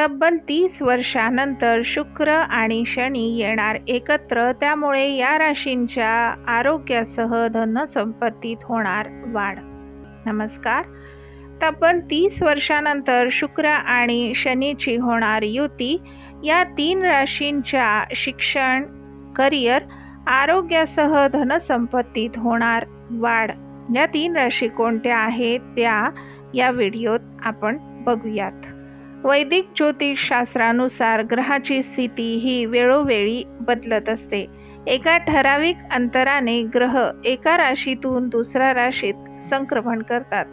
तब्बल तीस वर्षानंतर शुक्र आणि शनी येणार एकत्र त्यामुळे या राशींच्या आरोग्यासह धनसंपत्तीत होणार वाढ. नमस्कार. तब्बल तीस वर्षानंतर शुक्र आणि शनीची होणार युती या तीन राशींच्या शिक्षण करिअर आरोग्यासह धनसंपत्तीत होणार वाढ. या तीन राशी कोणत्या आहेत त्या या व्हिडिओत आपण बघूयात. वैदिक ज्योतिषशास्त्रानुसार ग्रहाची स्थिती ही वेळोवेळी बदलत असते. एका ठराविक अंतराने ग्रह एका राशीतून दुसऱ्या राशीत संक्रमण करतात.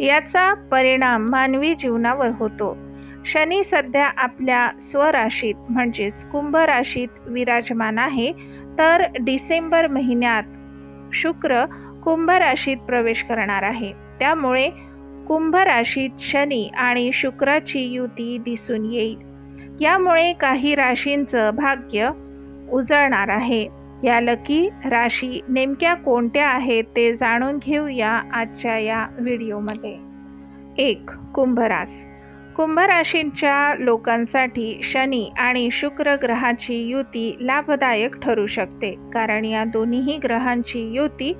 याचा परिणाम मानवी जीवनावर होतो. शनी सध्या आपल्या स्वराशीत म्हणजेच कुंभ राशीत विराजमान आहे. तर डिसेंबर महिन्यात शुक्र कुंभ राशीत प्रवेश करणार आहे. त्यामुळे कुंभ राशीत शनी आणि शुक्राची युती दिसून येईल. यामुळे काही राशींचं भाग्य उजळणार आहे. या लकी राशी नेमक्या कोणत्या आहेत ते जाणून घेऊया आजच्या या व्हिडिओमध्ये. एक कुंभरास. कुंभराशींच्या लोकांसाठी शनी आणि शुक्र ग्रहाची युती लाभदायक ठरू शकते कारण या दोन्हीही ग्रहांची युती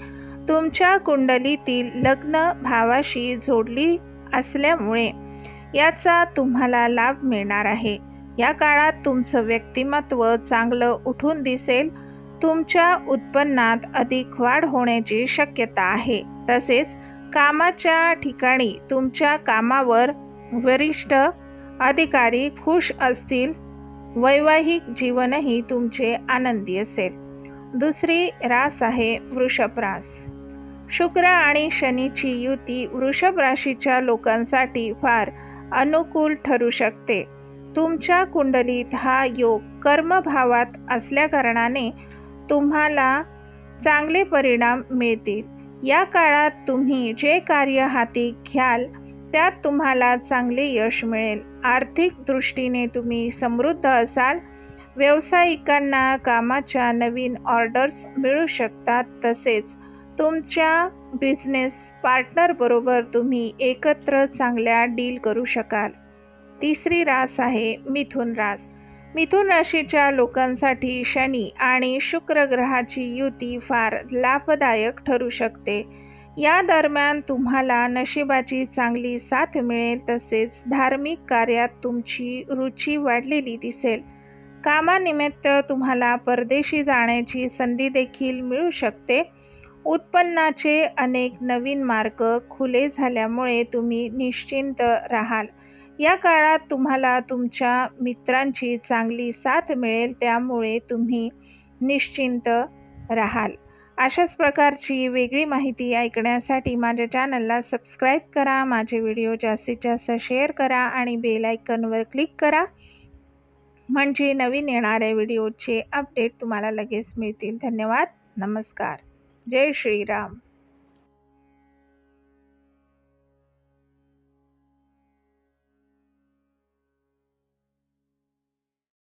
तुमच्या कुंडलीतील लग्न भावाशी जोडली असल्यामुळे याचा तुम्हाला लाभ मिळणार आहे. या काळात तुमचं व्यक्तिमत्व चांगलं उठून दिसेल. तुमच्या उत्पन्नात अधिक वाढ होण्याची शक्यता आहे. तसेच कामाच्या ठिकाणी तुमच्या कामावर वरिष्ठ अधिकारी खुश असतील. वैवाहिक जीवनही तुमचे आनंदी असेल. दुसरी रास आहे वृषभ रास. शुक्र आणि शनीची युती वृषभ राशीच्या लोकांसाठी फार अनुकूल ठरू शकते. तुमच्या कुंडलीत हा योग कर्मभावात असल्याकारणाने तुम्हाला चांगले परिणाम मिळतील. या काळात तुम्ही जे कार्य हाती घ्याल त्यात तुम्हाला चांगले यश मिळेल. आर्थिक दृष्टीने तुम्ही समृद्ध असाल. व्यावसायिकांना कामाच्या नवीन ऑर्डर्स मिळू शकतात तसेच तुमच्या बिझनेस पार्टनरबरोबर तुम्ही एकत्र चांगल्या डील करू शकाल. तिसरी रास आहे मिथुन रास. मिथुन राशीच्या लोकांसाठी शनी आणि शुक्र ग्रहाची युती फार लाभदायक ठरू शकते. या दरम्यान तुम्हाला नशिबाची चांगली साथ मिळेल तसेच धार्मिक कार्यात तुमची रुची वाढलेली दिसेल. कामानिमित्त तुम्हाला परदेशी जाण्याची संधी देखील मिळू शकते. उत्पन्नाचे अनेक नवीन मार्ग खुले झाल्यामुळे तुम्ही निश्चिंत राहाल. या काळात तुम्हाला तुमच्या मित्रांची चांगली साथ मिळेल त्यामुळे तुम्ही निश्चिंत राहाल. अशाच प्रकारची वेगळी माहिती ऐकण्यासाठी माझ्या चॅनलला सबस्क्राईब करा माझे व्हिडिओ जास्तीत जास्त शेअर करा आणि बेल आयकनवर क्लिक करा. म्हणजे नवीन येणाऱ्या व्हिडिओचे अपडेट तुम्हाला लगेच मिळतील. धन्यवाद. नमस्कार. जय श्रीराम.